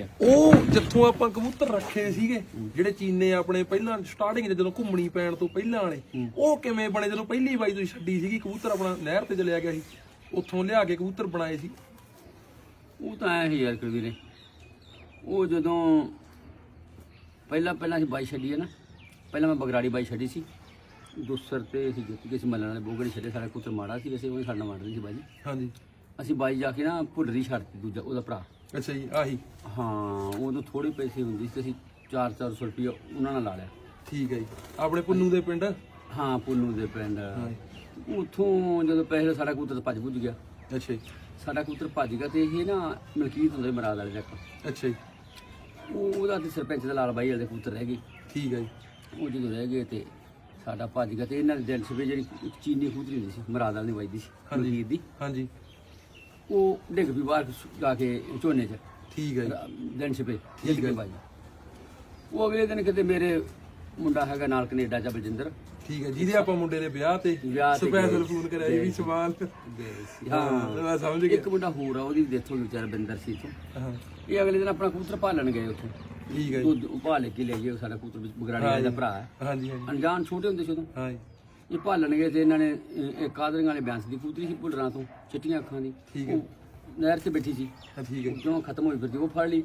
ਆ। ਉਹ ਜਿੱਥੋਂ ਆਪਾਂ ਕਬੂਤਰ ਰੱਖੇ ਸੀਗੇ ਜਿਹੜੇ ਚੀਨੇ ਆਪਣੇ ਪਹਿਲਾਂ ਸਟਾਰਟਿੰਗ ਜਦੋਂ ਘੁੰਮਣੀ ਪੈਣ ਤੋਂ ਪਹਿਲਾਂ ਵਾਲੇ ਉਹ ਕਿਵੇਂ ਬਣੇ? ਜਦੋਂ ਪਹਿਲੀ ਵਾਰੀ ਤੁਸੀਂ ਛੱਡੀ ਸੀਗੀ ਕਬੂਤਰ ਆਪਣਾ ਨਹਿਰ ਤੇ ਚਲਿਆ ਗਿਆ ਸੀ। ਉੱਥੋਂ ਲਿਆ ਕੇ ਕਬੂਤਰ ਬਣਾਏ ਸੀ। ਉਹ ਤਾਂ ਐ ਹੀ ਯਾਰ ਵੀਰੇ ਉਹ ਜਦੋਂ ਪਹਿਲਾਂ ਪਹਿਲਾਂ ਅਸੀਂ ਬਾਈ ਛੱਡੀ ਹੈ ਨਾ। ਪਹਿਲਾਂ ਮੈਂ ਬਗਰਾੜੀ ਬਾਈ ਛੱਡੀ ਸੀ। ਦੁਸਰ ਤੇ ਅਸੀਂ ਜਿੱਤ ਗਏ ਸੀ ਮੱਲਣ ਵਾਲੇ। ਬੋਗੜੀ ਛੱਡੇ ਸਾਡਾ ਕੁੱਤਰ ਮਾੜਾ ਸੀ। ਵੈਸੇ ਉਹ ਸਾਡਾ ਨਹੀਂ ਸੀ ਬਾਈ। ਹਾਂਜੀ। ਅਸੀਂ ਬਾਈ ਜਾ ਕੇ ਨਾ ਭੁੱਲਰੀ ਛੱਡਤੀ ਦੂਜਾ ਉਹਦਾ ਭਰਾ। ਅੱਛਾ ਜੀ ਆਹੀ। ਹਾਂ ਉਦੋਂ ਥੋੜੇ ਪੈਸੇ ਹੁੰਦੇ ਸੀ ਅਸੀਂ 4-400 ਰੁਪਏ ਉਹਨਾਂ ਨਾਲ ਲਾ ਲਿਆ। ਠੀਕ ਹੈ ਜੀ। ਆਪਣੇ ਪੁੰਨੂ ਦੇ ਪਿੰਡ? ਹਾਂ ਪੁੰਨੂ ਦੇ ਪਿੰਡ। ਉੱਥੋਂ ਜਦੋਂ ਪੈਸੇ ਸਾਡਾ ਕਬੂਤਰ ਭੱਜ ਭੁੱਜ ਗਿਆ। ਅੱਛਾ ਜੀ। ਸਾਡਾ ਕਬੂਤਰ ਭੱਜ ਗਿਆ ਤੇ ਇਹ ਨਾ ਮਲਕੀਤ ਹੁੰਦੇ ਮਰਾਦ ਵਾਲੇ ਦਾ ਇੱਕ। ਅੱਛਾ ਜੀ। ਉਹ ਉਹਦਾ ਤੇ ਸਰਪੰਚ ਦਾ ਲਾਲ ਬਾਈ ਵਾਲੇ ਦੇ ਕਬੂਤਰ ਰਹਿ ਗਏ। ਠੀਕ ਹੈ ਜੀ। ਉਹ ਜਦੋਂ ਰਹਿ ਗਏ ਤੇ ਸਾਡਾ ਭੱਜ ਗਿਆ ਤੇ ਇਹਨਾਂ ਦੇ ਦਿਲ ਸਵੇ ਜਿਹੜੀ ਚੀਨੀ ਕਬੂਤਰੀ ਹੁੰਦੀ ਸੀ ਮਰਾਦ ਵਾਲੀ ਦੀ ਵੱਜਦੀ ਸੀ ਮਲਕੀਤ ਦੀ। ਹਾਂਜੀ। ਉਹ ਡਿੱਗ ਵੀ ਬਾਹਰ ਜਾ ਕੇ ਝੋਨੇ 'ਚ। ਠੀਕ ਹੈ ਜੀ। ਦਿਨ ਛਪੇ ਜਿੱਤ ਕੇ ਬਾਈ। ਉਹ ਅਗਲੇ ਦਿਨ ਕਿਤੇ ਮੇਰੇ ਮੁੰਡਾ ਹੈਗਾ ਨਾਲ ਕੈਨੇਡਾ ਚ ਬਲਜਿੰਦਰ। ਠੀਕ ਹੈ ਜਿਹਦੇ ਆਪਾਂ ਮੁੰਡੇ ਦੇ ਵਿਆਹ ਤੇ ਸਪੈਸ਼ਲ। ਫੋਨ ਕਰਿਆ ਜੀ ਵੀ ਸਵਾਲ। ਹਾਂ। ਮੈਂ ਸਮਝ ਗਿਆ। ਇੱਕ ਮੁੰਡਾ ਹੋਰ ਆ ਉਹਦੀ ਹੋ ਗਈ ਵਿਚਾਰਾ ਬਿੰਦਰ ਸੀ ਤੋਂ ਹਾਂ। ਇਹ ਅਗਲੇ ਦਿਨ ਆਪਣਾ ਕਬੂਤਰ ਭਾਲਣ ਗਏ ਉੱਥੇ। ਠੀਕ ਹੈ ਜੀ। ਉਹ ਭਾਲ ਕੇ ਲੈ ਗਏ ਸਾਡਾ ਕਬੂਤਰ ਬਗਰਾੜੀ ਦਾ ਭਰਾ ਹੈ। ਹਾਂਜੀ ਹਾਂਜੀ। ਅਣਜਾਣ ਛੋਟੇ ਹੁੰਦੇ ਸੀ ਉਦੋਂ। ਹਾਂ ਜੀ। ਇਹ ਭਾਲਣ ਗਏ ਤੇ ਇਹਨਾਂ ਨੇ ਇਹ ਇਹ ਕਾਦਰੀਆਂ ਵਾਲੇ ਬਿਆੰਸ ਦੀ ਕਬੂਤਰੀ ਸੀ ਭੁੱਲਰਾਂ ਤੋਂ ਚਿੱਟੀਆਂ ਅੱਖਾਂ ਦੀ। ਠੀਕ ਹੈ। ਉਹ ਨਹਿਰ 'ਚ ਬੈਠੀ ਸੀ। ਠੀਕ ਹੈ। ਜਦੋਂ ਖਤਮ ਹੋਈ ਫਿਰਦੀ ਉਹ ਫੜ ਲਈ।